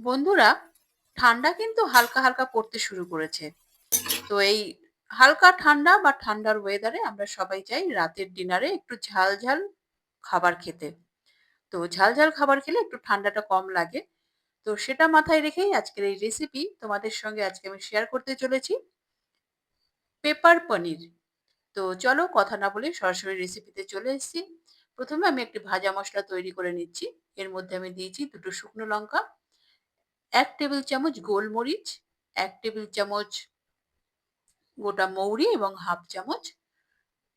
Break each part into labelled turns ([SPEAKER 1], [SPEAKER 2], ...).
[SPEAKER 1] বন্ধুরা, ঠান্ডা কিন্তু হালকা হালকা পড়তে শুরু করেছে। তো এই হালকা ঠান্ডা বা ঠান্ডার ওয়েদারে আমরা সবাই চাই রাতের ডিনারে একটু ঝাল ঝাল খাবার খেতে। তো ঝাল ঝাল খাবার খেলে একটু ঠান্ডাটা কম লাগে। তো সেটা মাথায় রেখেই আজকের এই রেসিপি তোমাদের সঙ্গে আজকে আমি শেয়ার করতে চলেছি। পেপার পনির। তো চলো কথা না বলে সরাসরি রেসিপিতে চলে এসেছি। প্রথমে আমি একটি ভাজা মশলা তৈরি করে নিচ্ছি। এর মধ্যে আমি দিয়েছি দুটো শুকনো লঙ্কা। এক টেবিল চামচ গোলমরিচ, এক টেবিল চামচ গোটা মৌরি এবং হাফ চামচ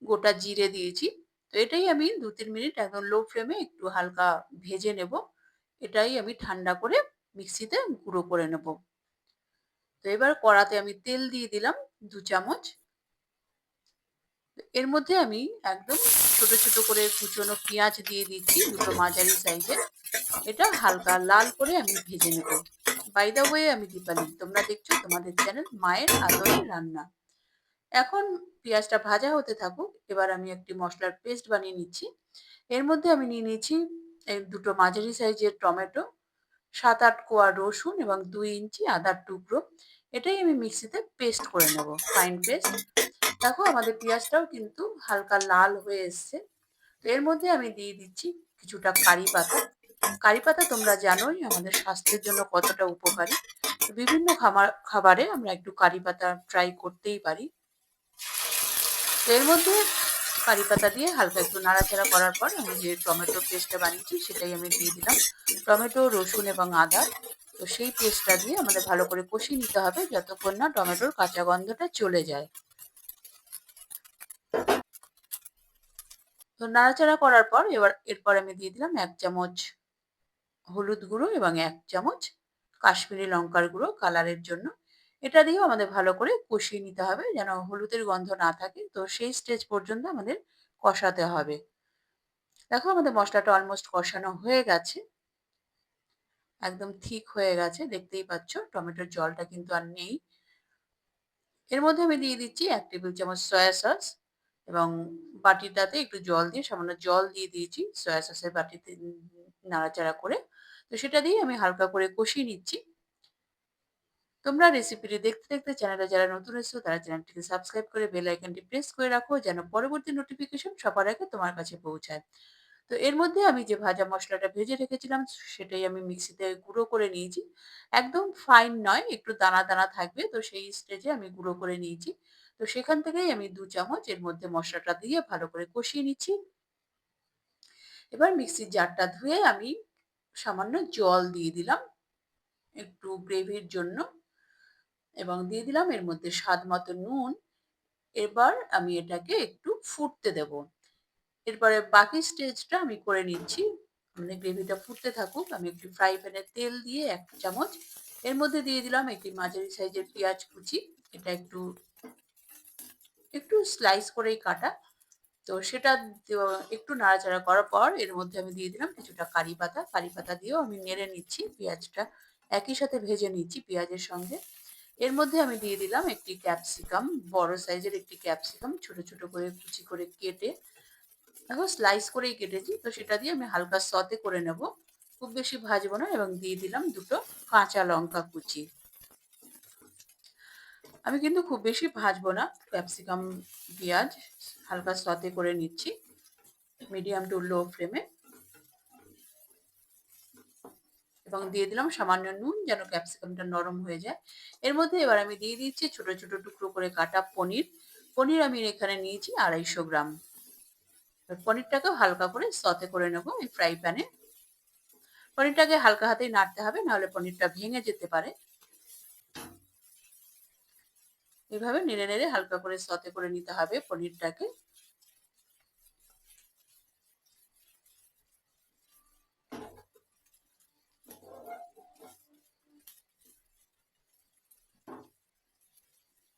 [SPEAKER 1] গোটা জিরে দিয়েছি। তো এটাই আমি দু তিন মিনিট একদম লো ফ্লেমে একটু হালকা ভেজে নেব। এটাই আমি ঠান্ডা করে মিক্সিতে গুঁড়ো করে নেব। তো এবার কড়াতে আমি তেল দিয়ে দিলাম দু চামচ। এর মধ্যে আমি একদম ছোট ছোট করে কুচনো পেঁয়াজ দিয়ে দিচ্ছি দুটো মাঝারি সাইজের। এটা হালকা লাল করে আমি ভেজে নেব। বাই দা ওয়ে আমি দীপালি, তোমরা দেখছ তোমাদের চ্যানেল মায়ের আদরের রান্না। এখন পেঁয়াজটা ভাজা হতে থাকুক, এবার আমি একটি মশলার পেস্ট বানিয়ে নিচ্ছি। এর মধ্যে আমি নিয়ে নিয়েছি দুটো মাঝারি সাইজের টমেটো, সাত আট কোয়া রসুন এবং দুই ইঞ্চি আদার টুকরো। এটাই আমি মিক্সিতে পেস্ট করে নেব ফাইন পেস্ট দেখো আমাদের পেঁয়াজটাও কিন্তু হালকা লাল হয়ে এসছে। এর মধ্যে আমি দিয়ে দিচ্ছি কিছুটা কারি পাতা। কারি পাতা তোমরা জানোই আমাদের স্বাস্থ্যের জন্য কতটা উপকারী। বিভিন্ন খাবার খাবারে আমরা একটু কারি পাতা ট্রাই করতেই পারি। এর মধ্যে কারি পাতা দিয়ে হালকা একটু নাড়াচাড়া করার পর আমি যে টমেটো পেস্টটা বানিয়েছি সেটাই আমি দিয়ে দিলাম। টমেটো, রসুন এবং আদা। তো সেই পেস্টটা দিয়ে আমাদের ভালো করে কষিয়ে নিতে হবে যতক্ষণ না টমেটোর কাঁচা গন্ধটা চলে যায়। তো নাড়াচাড়া করার পর এবার, এরপর আমি দিয়ে দিলাম এক চামচ হলুদ গুঁড়ো এবং এক চামচ কাশ্মীরি লঙ্কার গুঁড়ো কালারের জন্য। এটা দিয়েও আমাদের ভালো করে কষিয়ে নিতে হবে যেন হলুদের গন্ধ না থাকে। তো সেই স্টেজ পর্যন্ত আমাদের কষাতে হবে। দেখো আমাদের মশলাটা অলমোস্ট কষানো হয়ে গেছে। একদম ঠিক হয়ে গেছে, দেখতেই পাচ্ছ টমেটোর জলটা কিন্তু আর নেই। এর মধ্যে আমি দিয়ে দিচ্ছি এক টেবিল চামচ সয়া সস এবং বাটিটাতে একটু জল দিয়ে সামান্য জল দিয়ে দিয়েছি সয়া সসের বাটিতে নাড়াচাড়া করে। তো সেটা দিয়ে আমি হালকা করে কষিয়ে নিচ্ছি। তোমরা রেসিপিটি দেখতে দেখতে চ্যানেলে যারা নতুন এসেছ, তারা চ্যানেলটিকে সাবস্ক্রাইব করে বেল আইকনটি প্রেস করে রাখো, যেন পরবর্তী নোটিফিকেশন সবার আগে তোমার কাছে পৌঁছায়। তো এর মধ্যে আমি যে ভাজা মশলাটা ভেজে রেখেছিলাম, সেটাই আমি মিক্সিতে গুঁড়ো করে নিয়েছি। একদম ফাইন নয়, একটু দানা দানা থাকবে, তো সেই স্টেজে আমি গুঁড়ো করে নিয়েছি। তো সেখান থেকেই আমি দু চামচ এর মধ্যে মশলাটা দিয়ে ভালো করে কষিয়ে নিচ্ছি। এবার মিক্সির জারটা ধুয়ে আমি সামান্য জল দিয়ে দিলাম, একটু গ্রেভির জন্য, এবং দিয়ে দিলাম এর মধ্যে স্বাদ মতো নুন। এবার আমি এটাকে একটু ফুটতে দেব। এরপরে বাকি স্টেজটা আমি করে নিচ্ছি। মানে গ্রেভিটা ফুটতে থাকুক, আমি একটু ফ্রাই প্যানে তেল দিয়ে এক চামচ। এর মধ্যে দিয়ে দিলাম একটি মাঝারি সাইজের পেঁয়াজ কুচি। এটা একটু একটু স্লাইস করেই কাটা। তো সেটা একটু নাড়াচাড়া করার পর এর মধ্যে আমি দিয়ে দিলাম কিছুটা কারি পাতা। কারি পাতা দিয়েও আমি নেড়ে নিচ্ছি, পেঁয়াজটা একই সাথে ভেজে নিচ্ছি পেঁয়াজের সঙ্গে। এর মধ্যে আমি দিয়ে দিলাম একটি ক্যাপসিকাম, বড় সাইজের একটি ক্যাপসিকাম, ছোট ছোট করে কুচি করে কেটে, দেখো স্লাইস করেই কেটেছি, তো সেটা দিয়ে আমি হালকা সতে করে নেব। খুব বেশি ভাজবো না এবং দিয়ে দিলাম দুটো কাঁচা লঙ্কা কুচি। আমি কিন্তু খুব বেশি ভাজবো না ক্যাপসিকাম, পেঁয়াজ হালকা সতে করে নিচ্ছি, মিডিয়াম টু লো ফ্লেমে। এবং দিয়ে দিলাম সামান্য নুন যেন ক্যাপসিকামটা নরম হয়ে যায়। এর মধ্যে এবার আমি দিয়ে দিচ্ছি ছোট ছোট টুকরো করে কাটা পনির। পনির আমি এখানে নিয়েছি আড়াইশো গ্রাম। পনিরটাকে হালকা করে সতে করে নেব এই ফ্রাই প্যানে। পনিরটাকে হালকা হাতেই নাড়তে হবে, নাহলে পনিরটা ভেঙে যেতে পারে। এভাবে নেড়ে নেড়ে হালকা করে সতে করে নিতে হবে পনিরটাকে।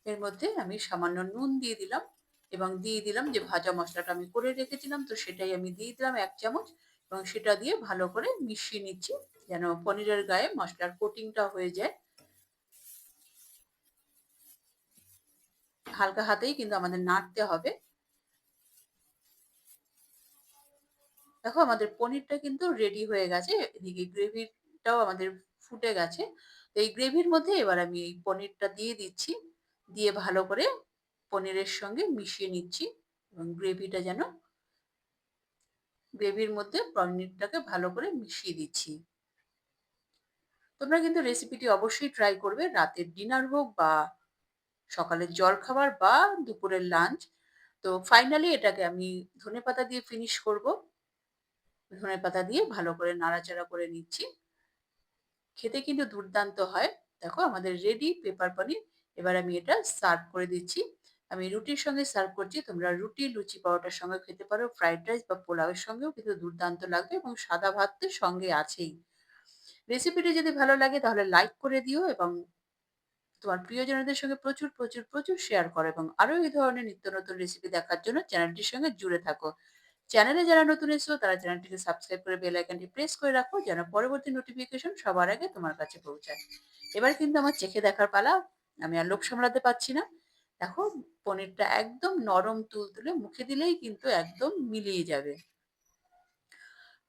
[SPEAKER 1] এর মধ্যে আমি সামান্য নুন দিয়ে দিলাম এবং দিয়ে দিলাম যে ভাজা মশলাটা আমি করে রেখেছিলাম, তো সেটাই আমি দিয়ে দিলাম এক চামচ এবং সেটা দিয়ে ভালো করে মিশিয়ে নিচ্ছি যেন পনিরের গায়ে মশলার কোটিংটা হয়ে যায় হালকা হাতেই কিন্তু আমাদের নাড়তে হবে দেখো আমাদের পনিরটা কিন্তু রেডি হয়ে গেছে, এদিকে গ্রেভিটাও আমাদের ফুটে গেছে। তো এই গ্রেভির মধ্যে এবার আমি এই পনিরটা দিয়ে দিচ্ছি। দিয়ে ভালো করে পনিরের সঙ্গে মিশিয়ে নিচ্ছি এবং গ্রেভিটা যেন গ্রেভির মধ্যে পনিরটাকে ভালো করে মিশিয়ে দিচ্ছি। তোমরা কিন্তু রেসিপিটি অবশ্যই ট্রাই করবে। রাতের ডিনার হোক বা সকালের জলখাবার বা দুপুরের লাঞ্চ। তো ফাইনালি এটাকে আমি ধনেপাতা দিয়ে ফিনিশ করব। ধনেপাতা দিয়ে ভালো করে নাড়াচাড়া করে নিচ্ছি। খেতে কিন্তু দুর্দান্ত হয়। দেখো আমাদের রেডি পেপার পনির। এবার আমি এটা সার্ভ করে দিচ্ছি। আমি রুটির সঙ্গে সার্ভ করছি। তোমরা রুটি, লুচি, পরোটার সঙ্গে খেতে পারো। ফ্রাইড রাইস বা পোলাওয়ের সঙ্গেও কিন্তু দুর্দান্ত লাগবে এবং সাদা ভাত তো সঙ্গে আছেই। রেসিপিটি যদি ভালো লাগে তাহলে লাইক করে দিও এবং তোমার প্রিয়জনদের সঙ্গে প্রচুর, প্রচুর, প্রচুর শেয়ার করো এবং আরও এই ধরনের নিত্য নতুন রেসিপি দেখার জন্য চ্যানেলটির সঙ্গে জুড়ে থাকো। চ্যানেলে যারা নতুন এসো তারা চ্যানেলটিকে সাবস্ক্রাইব করে বেল আইকনটি প্রেস করে রাখো যেন পরবর্তী নোটিফিকেশন সবার আগে তোমার কাছে পৌঁছায়। এবার কিন্তু আমার চেখে দেখার পালা। আমি আর লোক সামলাতে পারছি না। দেখো পনিরটা একদম নরম তুল তুলে মুখে দিলেই কিন্তু একদম মিলিয়ে যাবে।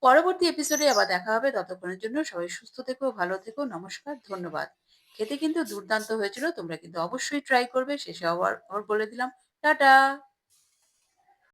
[SPEAKER 1] পরবর্তী এপিসোডে আবার দেখা হবে। ততক্ষণের জন্য সবাই সুস্থ থেকো, ভালো থেকো। নমস্কার, ধন্যবাদ। খেতে কিন্তু দুর্দান্ত হয়েছিল। তোমরা কিন্তু অবশ্যই ট্রাই করবে। শেষে আবার বলে দিলাম টাটা।